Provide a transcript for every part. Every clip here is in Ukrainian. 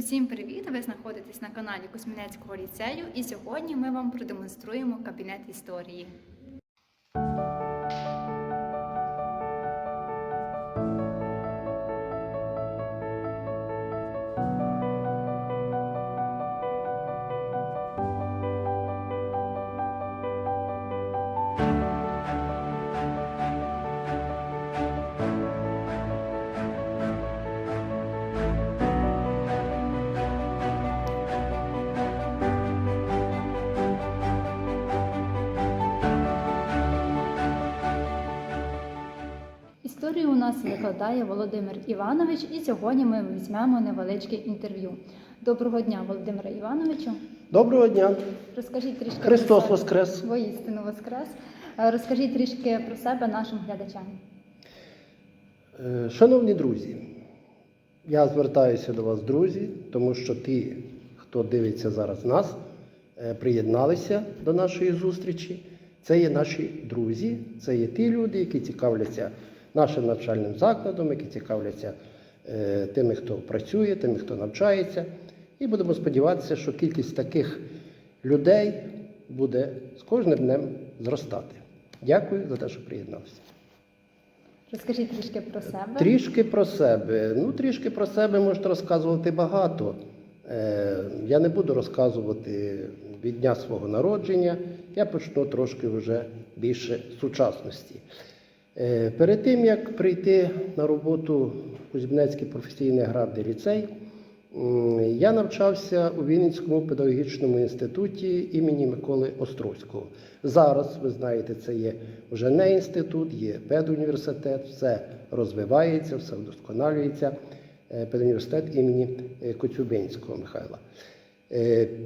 Усім привіт! Ви знаходитесь на каналі Космінецького ліцею, і сьогодні ми вам продемонструємо кабінет історії. Нас викладає Володимир Іванович, і сьогодні ми візьмемо невеличке інтерв'ю. Доброго дня, Володимире Івановичу. Доброго дня. Розкажіть трішки Христос про. Воскрес. Воістину Воскрес. Е, Розкажіть трішки про себе нашим глядачам. Е, Шановні друзі, я звертаюся до вас, друзі, тому що ті, хто дивиться зараз нас, е, приєдналися до нашої зустрічі. Це є наші друзі, це є ті люди, які цікавляться нашим навчальним закладом, які цікавляться е, тими, хто працює, тими, хто навчається. І будемо сподіватися, що кількість таких людей буде з кожним днем зростати. Дякую за те, що приєдналися. Розкажіть трішки про себе. Трішки про себе. Ну, трішки про себе можна розказувати багато. Е, Я не буду розказувати від дня свого народження. Я почну трошки вже більше сучасності. Е, Перед тим, як прийти на роботу в Кузьбинецький професійний аграрний ліцей, я навчався у Вінницькому педагогічному інституті імені Миколи Острозького. Зараз, ви знаєте, це є вже не інститут, є педуніверситет, все розвивається, все вдосконалюється. Е, Педуніверситет імені е, Коцюбинського Михайла.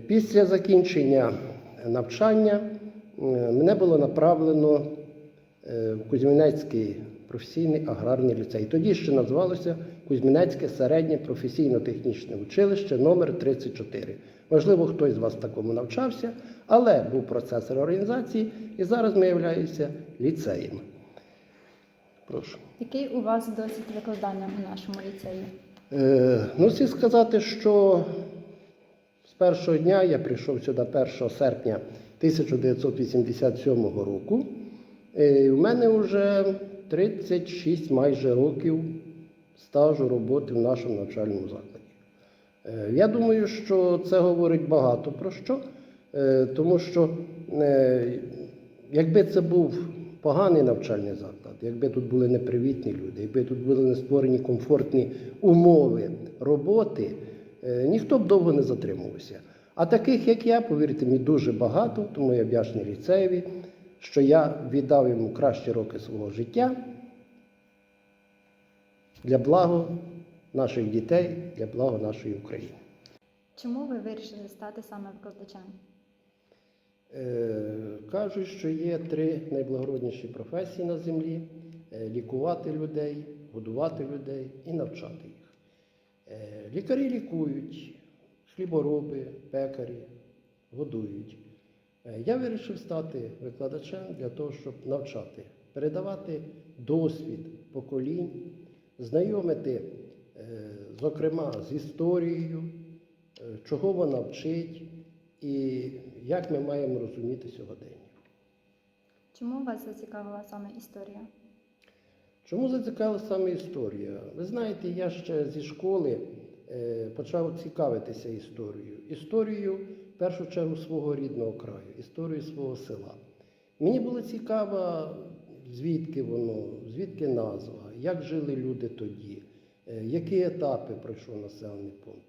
Після закінчення навчання мене було направлено Кузьмінецький професійний аграрний ліцей. Тоді ще називалося Кузьмінецьке середнє професійно-технічне училище номер 34 Можливо, хтось з вас такому навчався, але був процес реорганізації, і зараз ми являємося ліцеєм. Прошу. Який у вас досвід викладання у нашому ліцеї? Е, ну, слід сказати, що з першого дня я прийшов сюди 1 серпня 1987 року. І в мене вже 36 майже років стажу роботи в нашому навчальному закладі. Е, Я думаю, що це говорить багато про що, Е, тому що е, якби це був поганий навчальний заклад, якби тут були непривітні люди, якби тут були не створені комфортні умови роботи, е, ніхто б довго не затримувався. А таких, як я, повірте мені, дуже багато, тому я вдячний ліцеєві, що я віддав йому кращі роки свого життя для благо наших дітей, для благо нашої України. Чому ви вирішили стати саме викладачем? Е, Кажуть, що є три найблагородніші професії на землі: Е, лікувати людей, годувати людей і навчати їх. Е, Лікарі лікують, хлібороби, пекарі годують. Е, Я вирішив стати викладачем для того, щоб навчати, передавати досвід поколінь, знайомити, е, зокрема, з історією, е, чого вона вчить і як ми маємо розуміти сьогодення. Чому вас зацікавила саме історія? Чому зацікавила саме історія? Ви знаєте, я ще зі школи почав цікавитися історією. Історією, першу чергу, свого рідного краю, історією свого села. Мені було цікаво, звідки воно, звідки назва, як жили люди тоді, е, які етапи пройшов населений пункт.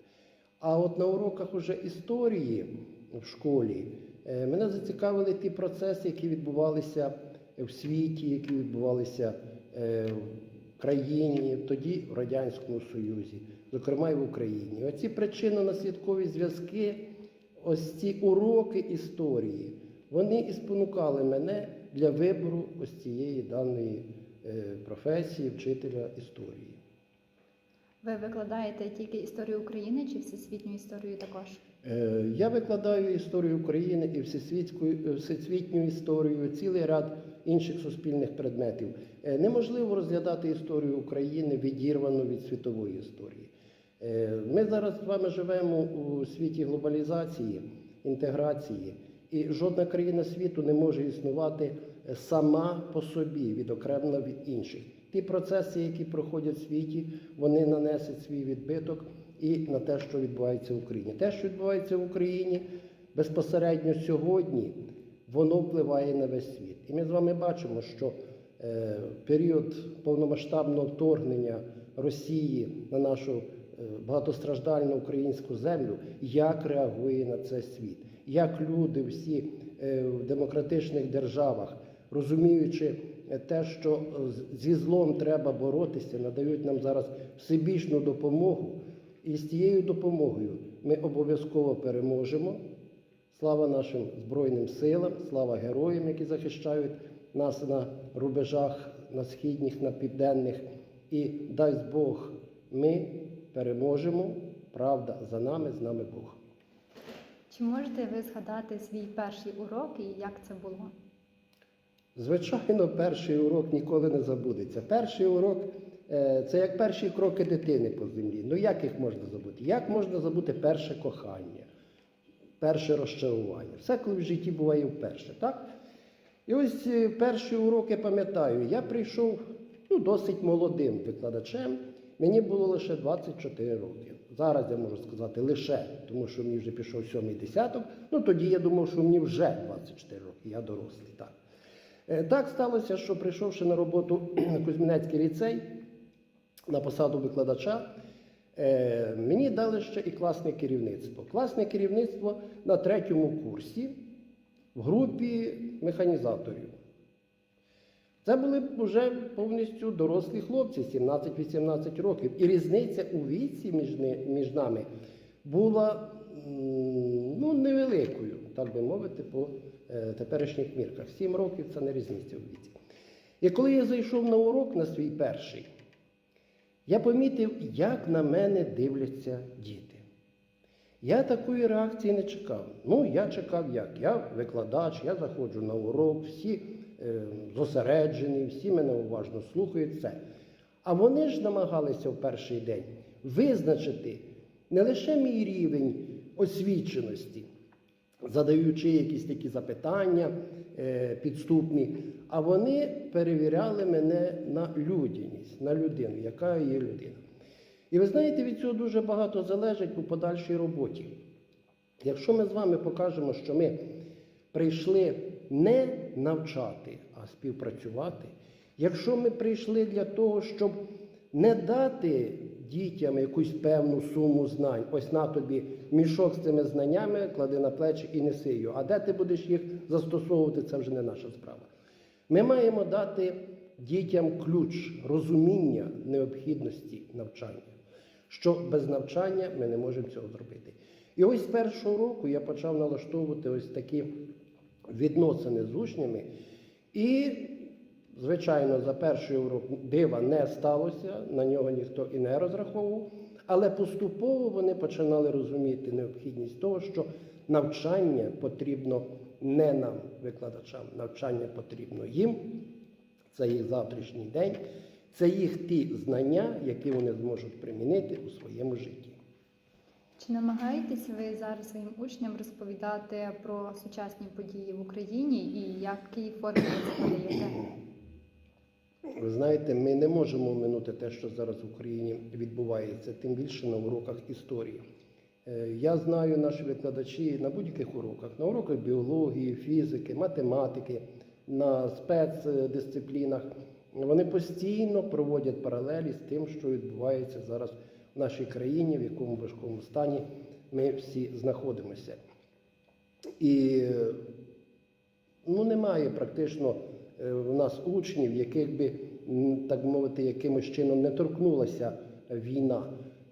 А от на уроках уже історії в школі е, мене зацікавили ті процеси, які відбувалися в світі, які відбувалися е, в країні, тоді в Радянському Союзі, зокрема і в Україні. Оці причинно-наслідкові зв'язки, ось ці уроки історії, вони і спонукали мене для вибору ось цієї даної е, професії вчителя історії. Ви викладаєте тільки історію України чи всесвітню історію також? Е, Я викладаю історію України і е, всесвітню історію, цілий ряд інших суспільних предметів. Неможливо розглядати історію України відірвано від світової історії. Е, Ми зараз з вами живемо у світі глобалізації, інтеграції, і жодна країна світу не може існувати е, сама по собі, відокремлена від інших. Ті процеси, які проходять в світі, вони нанесуть свій відбиток і на те, що відбувається в Україні. Те, що відбувається в Україні безпосередньо сьогодні, воно впливає на весь світ. І ми з вами бачимо, що е, період повномасштабного вторгнення Росії на нашу багатостраждальну українську землю, як реагує на це світ, як люди всі е, в демократичних державах, розуміючи те, що е, зі злом треба боротися, надають нам зараз всебічну допомогу. І з тією допомогою ми обов'язково переможемо. Слава нашим Збройним силам, слава героям, які захищають нас на рубежах, на східних, на південних. І дасть Бог, ми переможемо. Правда за нами, з нами Бог. Чи можете ви згадати свій перший урок і як це було? Звичайно, перший урок ніколи не забудеться. Перший урок е, це як перші кроки дитини по землі. Ну як їх можна забути? Як можна забути перше кохання, перше розчарування? Все, коли в житті буває вперше, так? І ось е, перші уроки пам'ятаю, я прийшов ну, досить молодим викладачем. Мені було лише 24 роки. Зараз я можу сказати лише, тому що мені вже пішов сьомий десяток. Ну тоді я думав, що мені вже 24 роки, я дорослий. Так. Е, Так сталося, що прийшовши на роботу на Кузьмінецький ліцей на посаду викладача, е, мені дали ще і класне керівництво. Класне керівництво на третьому курсі в групі механізаторів. Це були вже повністю дорослі хлопці, 17-18 років. І різниця у віці між, між нами була ну, невеликою, так би мовити, по е, теперішніх мірках. 7 років це не різниця у віці. І коли я зайшов на урок на свій перший, я помітив, як на мене дивляться діти. Я такої реакції не чекав. Ну, я чекав як? Я викладач, я заходжу на урок, всі е, зосереджені, всі мене уважно слухають все. А вони ж намагалися в перший день визначити не лише мій рівень освіченості, задаючи якісь такі запитання е, підступні, а вони перевіряли мене на людяність, на людину, яка є людина. І ви знаєте, від цього дуже багато залежить у подальшій роботі. Якщо ми з вами покажемо, що ми прийшли не навчати, а співпрацювати, якщо ми прийшли для того, щоб не дати дітям якусь певну суму знань, ось на тобі мішок з цими знаннями, клади на плечі і неси його. А де ти будеш їх застосовувати, це вже не наша справа. Ми маємо дати дітям ключ розуміння необхідності навчання, що без навчання ми не можемо цього зробити. І ось з першого року я почав налаштовувати ось такі відносини з учнями. І, звичайно, за перший урок дива не сталося, на нього ніхто і не розраховував. Але поступово вони починали розуміти необхідність того, що навчання потрібно не нам, викладачам, навчання потрібно їм. Це їх завтрашній день, це їх ті знання, які вони зможуть примінити у своєму житті. Чи намагаєтесь ви зараз своїм учням розповідати про сучасні події в Україні і якій формі ви подаєте? Ви знаєте, ми не можемо оминути те, що зараз в Україні відбувається, тим більше на уроках історії. Е, Я знаю наші викладачі на будь-яких уроках, на уроках біології, фізики, математики, на спецдисциплінах. Вони постійно проводять паралелі з тим, що відбувається зараз нашій країні, в якому важкому стані ми всі знаходимося. І ну, немає практично е, в нас учнів, яких би, так мовити, якимось чином не торкнулася війна.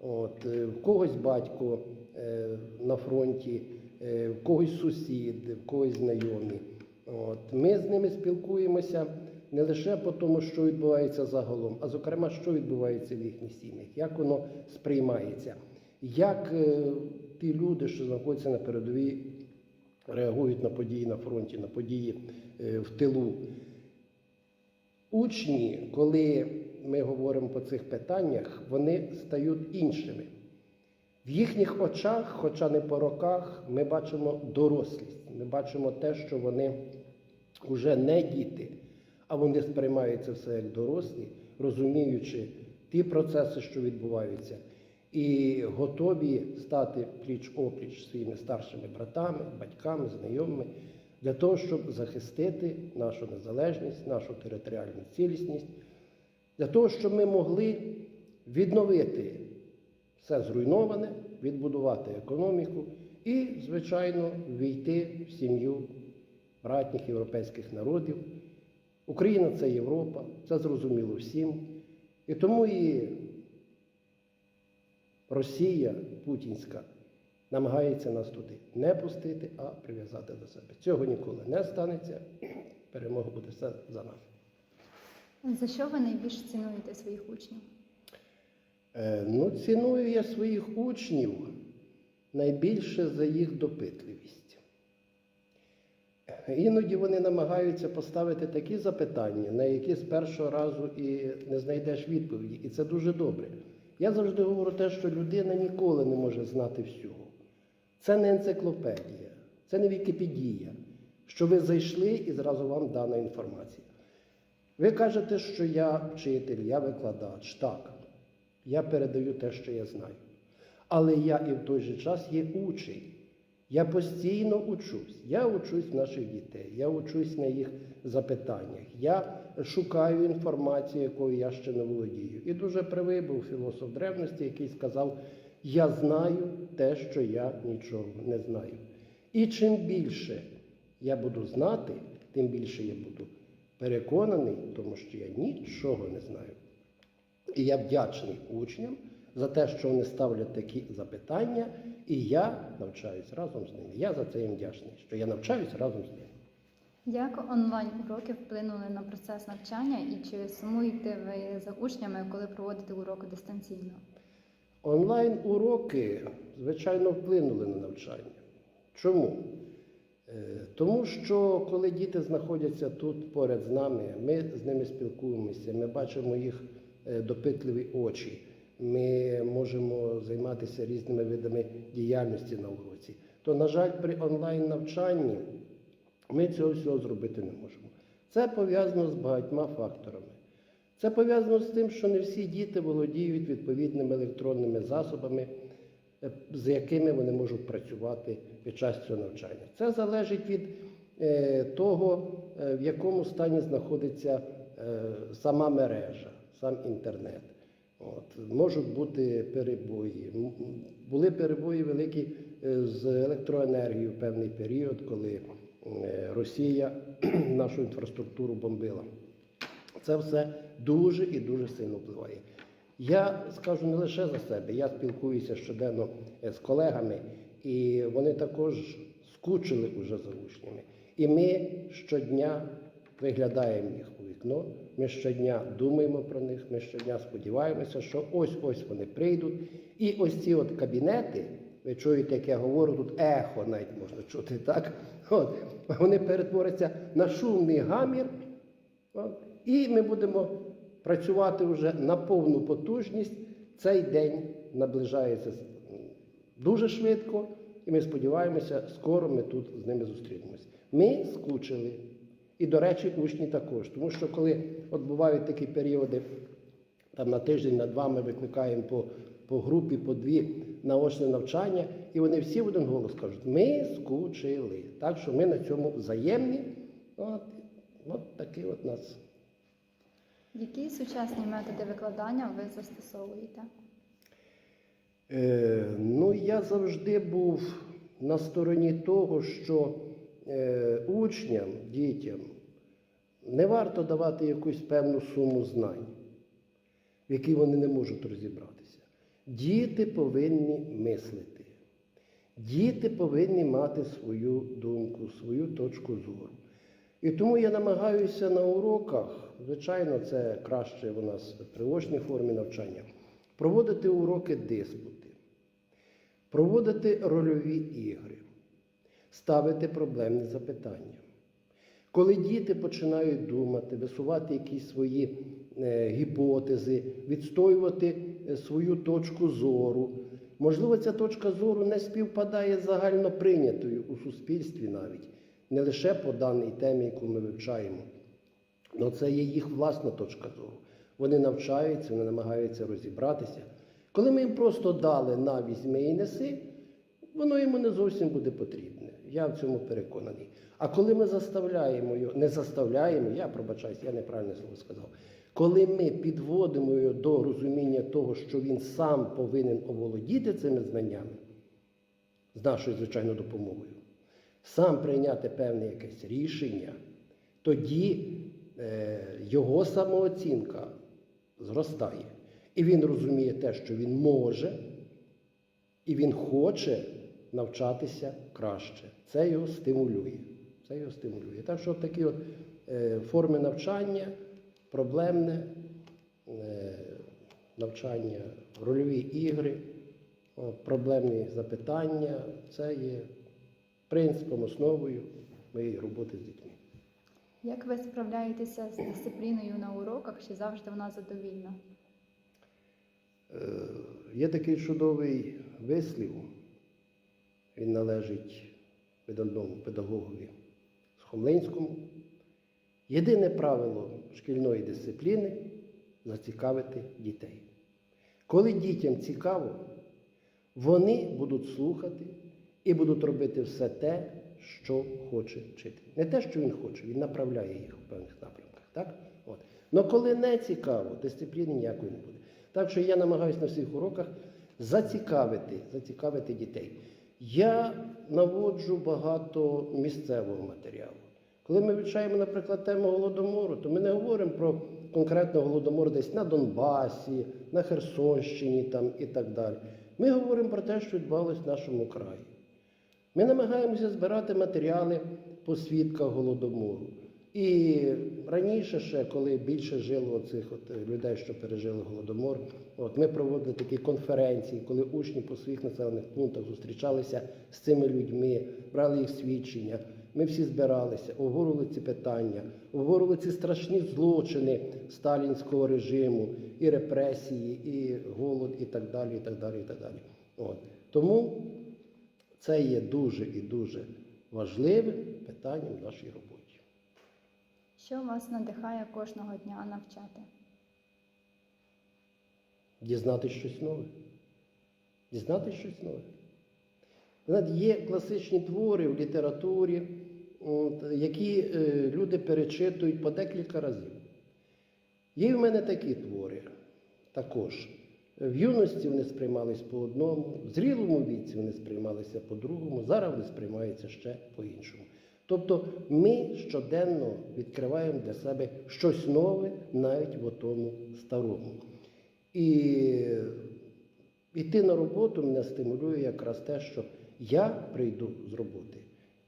От, е, в когось батько е, на фронті, в когось сусід, в когось знайомі. От, ми з ними спілкуємося не лише по тому, що відбувається загалом, а зокрема, що відбувається в їхніх сім'ях, як воно сприймається, як е, ті люди, що знаходяться на передовій, реагують на події на фронті, на події е, в тилу. Учні, коли ми говоримо по цих питаннях, вони стають іншими. В їхніх очах, хоча не по роках, ми бачимо дорослість. Ми бачимо те, що вони вже не діти, а вони сприймають це все як дорослі, розуміючи ті процеси, що відбуваються, і готові стати пліч опліч своїми старшими братами, батьками, знайомими для того, щоб захистити нашу незалежність, нашу територіальну цілісність, для того, щоб ми могли відновити все зруйноване, відбудувати економіку і, звичайно, війти в сім'ю братніх європейських народів. Україна це Європа, це зрозуміло всім. І тому і Росія Путінська намагається нас туди не пустити, а прив'язати до себе. Цього ніколи не станеться. Перемога буде все за нас. За що ви найбільше цінуєте своїх учнів? Е, Ну, ціную я своїх учнів найбільше за їх допитливість. Іноді вони намагаються поставити такі запитання, на які з першого разу і не знайдеш відповіді. І це дуже добре. Я завжди говорю те, що людина ніколи не може знати всього. Це не енциклопедія, це не Вікіпедія, що ви зайшли і зразу вам дана інформація. Ви кажете, що я вчитель, я викладач. Так, я передаю те, що я знаю. Але я і в той же час є учень. Я постійно учусь. Я учусь в наших дітей, я учусь на їх запитаннях. Я шукаю інформацію, якою я ще не володію. І дуже правий був філософ древності, який сказав: Я знаю те, що я нічого не знаю. І чим більше я буду знати, тим більше я буду переконаний, тому що я нічого не знаю. І я вдячний учням за те, що вони ставлять такі запитання, і я навчаюсь разом з ними. Я за це їм вдячний, що я навчаюсь разом з ними. Як онлайн-уроки вплинули на процес навчання і чи сумуєте ви за учнями, коли проводите уроки дистанційно? Онлайн-уроки, звичайно, вплинули на навчання. Чому? Е, Тому що коли діти знаходяться тут поряд з нами, ми з ними спілкуємося, ми бачимо їх е, допитливі очі, ми можемо займатися різними видами діяльності на уроці. То, на жаль, при онлайн-навчанні ми цього всього зробити не можемо. Це пов'язано з багатьма факторами. Це пов'язано з тим, що не всі діти володіють відповідними електронними засобами, е, з якими вони можуть працювати під час цього навчання. Це залежить від е, того, е, в якому стані знаходиться сама мережа, сам інтернет. От, можуть бути перебої. Були перебої великі е, з електроенергією в певний період, коли е, Росія нашу інфраструктуру бомбила. Це все дуже і дуже сильно впливає. Я скажу не лише за себе, я спілкуюся щоденно е, з колегами, і вони також скучили уже за учнями. І ми щодня виглядаємо їх у вікно, ми щодня думаємо про них, ми щодня сподіваємося, що ось-ось вони прийдуть. І ось ці от кабінети, ви чуєте, як я говорю, тут ехо навіть можна чути, так? От, вони перетворяться на шумний гамір. От. І ми будемо працювати вже на повну потужність. Цей день наближається дуже швидко, і ми сподіваємося, скоро ми тут з ними зустрінемось. Ми скучили. І, до речі, учні також. Тому що коли от бувають такі періоди, там на тиждень, на два ми викликаємо по, по групі, по дві наочне навчання, і вони всі в один голос кажуть, ми скучили. Так що ми на цьому взаємні. От, от такий от нас. Які сучасні методи викладання ви застосовуєте? Е, ну, я завжди був на стороні того, що е, учням, дітям не варто давати якусь певну суму знань, в якій вони не можуть розібратися. Діти повинні мислити. Діти повинні мати свою думку, свою точку зору. І тому я намагаюся на уроках, звичайно, це краще у нас в тривожній формі навчання, проводити уроки диспути, проводити рольові ігри, ставити проблемні запитання. Коли діти починають думати, висувати якісь свої е, гіпотези, відстоювати е, свою точку зору, Можливо, ця точка зору не співпадає з загально прийнятою у суспільстві навіть, не лише по даній темі, яку ми вивчаємо. Але це є їх власна точка зору. Вони навчаються, вони намагаються розібратися. Коли ми їм просто дали на візьми і неси, воно йому не зовсім буде потрібне. Я в цьому переконаний. А коли ми заставляємо його, не заставляємо, я пробачаюсь, я неправильне слово сказав. Коли ми підводимо його до розуміння того, що він сам повинен оволодіти цими знаннями, з нашою звичайною допомогою, сам прийняти певне якесь рішення, тоді е, його самооцінка зростає. І він розуміє те, що він може, і він хоче навчатися краще. Це його стимулює. Це його стимулює. Так що такі от, е, форми навчання, проблемне е, навчання, рольові ігри, проблемні запитання це є принципом, основою моєї роботи з дітьми. Як ви справляєтеся з дисципліною на уроках, чи завжди вона задовільна? Е, Є такий чудовий вислів, він належить видатному педагогові Схомлинському. Єдине правило шкільної дисципліни зацікавити дітей. Коли дітям цікаво, вони будуть слухати і будуть робити все те, що хоче вчити. Не те, що він хоче, він направляє їх у певних напрямках. Так? От. Но коли не цікаво, дисципліни ніякої не буде. Так що я намагаюся на всіх уроках зацікавити, зацікавити дітей. Я наводжу багато місцевого матеріалу. Коли ми вивчаємо, наприклад, тему голодомору, то ми не говоримо про конкретно голодомор десь на Донбасі, на Херсонщині там, і так далі. Ми говоримо про те, що відбувалося в нашому краї. Ми намагаємося збирати матеріали по свідках голодомору. І раніше, ще, коли більше жило цих от е, людей, що пережили голодомор, от ми проводили такі конференції, коли учні по своїх населених пунктах зустрічалися з цими людьми, брали їх свідчення. Ми всі збиралися, обговорювали ці питання, обговорювали ці страшні злочини сталінського режиму, і репресії, і голод, і так далі. і так далі, і так далі. От. Тому це є дуже і дуже важливим питанням в нашій роботі. Що вас надихає кожного дня навчати? Дізнатись щось нове. Дізнатись щось нове. Є класичні твори в літературі, які е, люди перечитують по декілька разів. Є в мене такі твори також. В юності вони сприймались по одному, в зрілому віці вони сприймалися по-другому, зараз вони сприймаються ще по-іншому. Тобто ми щоденно відкриваємо для себе щось нове навіть в тому старому. І йти на роботу мене стимулює якраз те, що я прийду з роботи.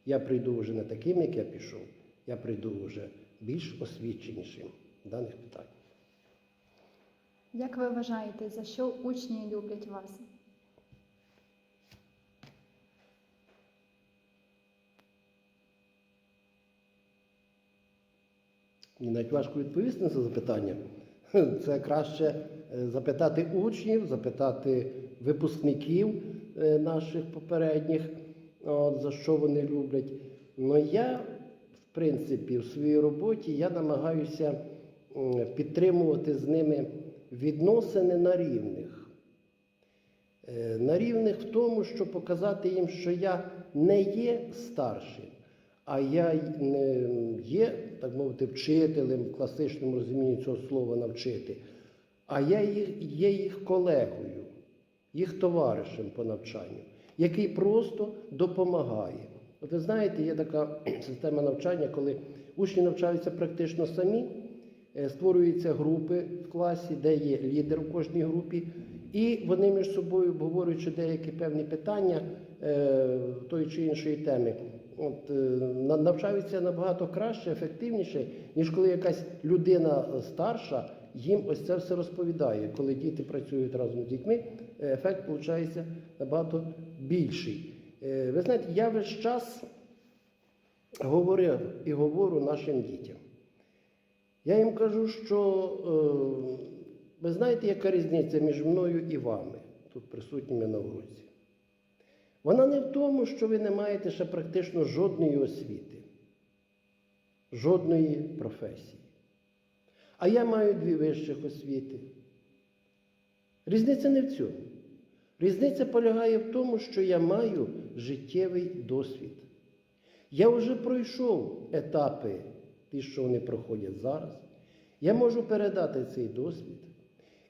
Я прийду вже не таким, як я пішов, я прийду вже більш освіченішим в даних питаннях. Як ви вважаєте, за що учні люблять вас? Мені навіть важко відповісти на це запитання. Це краще е, запитати учнів, запитати випускників наших попередніх, от, за що вони люблять. Ну я, в принципі, в своїй роботі я намагаюся підтримувати з ними відносини на рівних. Е, На рівних в тому, щоб показати їм, що я не є старшим, а я є, так мовити, вчителем в класичному розумінні цього слова навчити, а я є їх колегою, їх товаришем по навчанню, який просто допомагає. От ви знаєте, є така система навчання, коли учні навчаються практично самі, е, створюються групи в класі, де є лідер у кожній групі, і вони між собою, обговорюючи деякі певні питання е, тої чи іншої теми, от, е, навчаються набагато краще, ефективніше, ніж коли якась людина старша їм ось це все розповідає. Коли діти працюють разом з дітьми, ефект виходить набагато більший. Е, Ви знаєте, я весь час говорив і говорю нашим дітям. Я їм кажу, що е, ви знаєте, яка різниця між мною і вами? тут присутніми на уроці. Вона не в тому, що ви не маєте ще практично жодної освіти, жодної професії. А я маю дві вищих освіти. Різниця не в цьому. Різниця полягає в тому, що я маю життєвий досвід. Я вже пройшов етапи, ті, що вони проходять зараз. Я можу передати цей досвід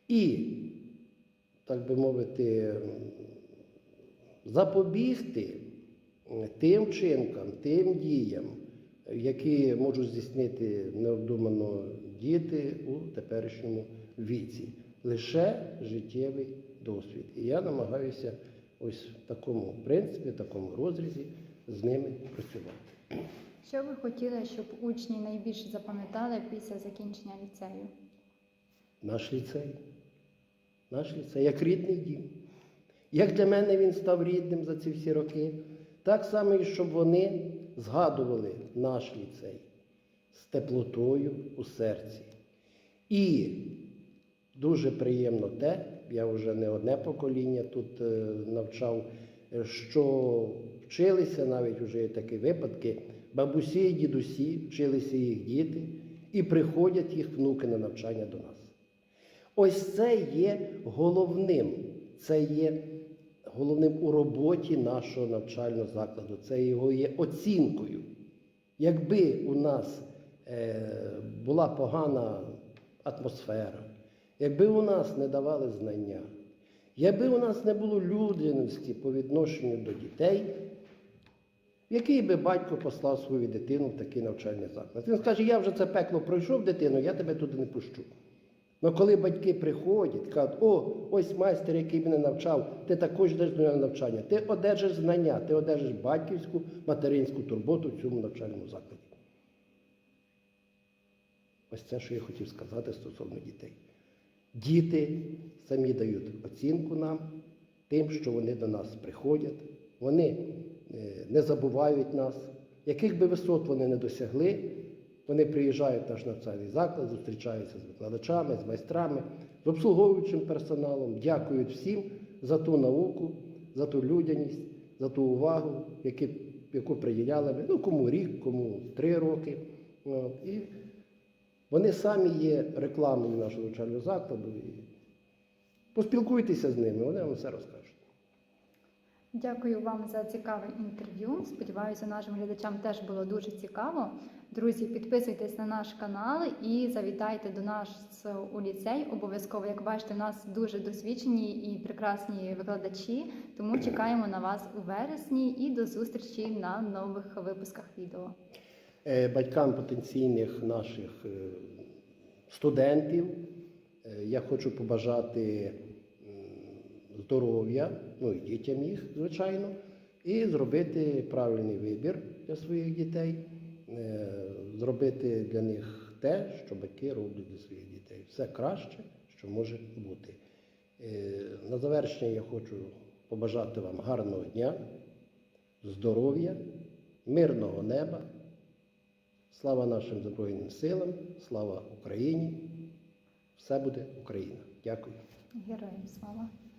і, так би мовити, запобігти тим вчинкам, тим діям, які можуть здійснити необдумано діти у теперішньому віці. Лише життєвий досвід. І я намагаюся ось в такому принципі, в такому розрізі з ними працювати. Що ви хотіли, щоб учні найбільше запам'ятали після закінчення ліцею? Наш ліцей. Наш ліцей, як рідний дім. Як для мене він став рідним за ці всі роки, так само і щоб вони згадували наш ліцей з теплотою у серці. І дуже приємно те, я вже не одне покоління тут е, навчав, е, що вчилися навіть вже є такі випадки, бабусі і дідусі, вчилися їх діти, і приходять їх внуки на навчання до нас. Ось це є головним. Це є головним у роботі нашого навчального закладу. Це його є оцінкою. Якби у нас е, була погана атмосфера, якби у нас не давали знання, якби у нас не було людяності по відношенню до дітей, який би батько послав свою дитину в такий навчальний заклад? Він скаже, я вже це пекло пройшов дитину, я тебе туди не пущу. Ну коли батьки приходять, кажуть, о, ось майстер, який мене навчав, ти також йдеш до нього навчання, ти одержиш знання, ти одержиш батьківську, материнську турботу в цьому навчальному закладі. Ось це, що я хотів сказати стосовно дітей. Діти самі дають оцінку нам тим, що вони до нас приходять, вони е, не забувають нас, яких би висот вони не досягли, вони приїжджають наш навчальний заклад, зустрічаються з викладачами, з майстрами, з обслуговуючим персоналом, дякують всім за ту науку, за ту людяність, за ту увагу, яку приділяли ми, ну кому рік, кому три роки. І вони самі є рекламою нашого навчального закладу. Поспілкуйтеся з ними, вони вам все розкажуть. Дякую вам за цікаве інтерв'ю. Сподіваюся, нашим глядачам теж було дуже цікаво. Друзі, підписуйтесь на наш канал і завітайте до нас у ліцей. Обов'язково, як бачите, у нас дуже досвідчені і прекрасні викладачі. Тому чекаємо на вас у вересні і до зустрічі на нових випусках відео. Е, Батькам потенційних наших е, студентів е, я хочу побажати здоров'я, ну і дітям їх, звичайно, і зробити правильний вибір для своїх дітей, зробити для них те, що батьки роблять для своїх дітей. Все краще, що може бути. На завершення я хочу побажати вам гарного дня, здоров'я, мирного неба. Слава нашим Збройним силам, слава Україні! Все буде Україна. Дякую. Героям слава!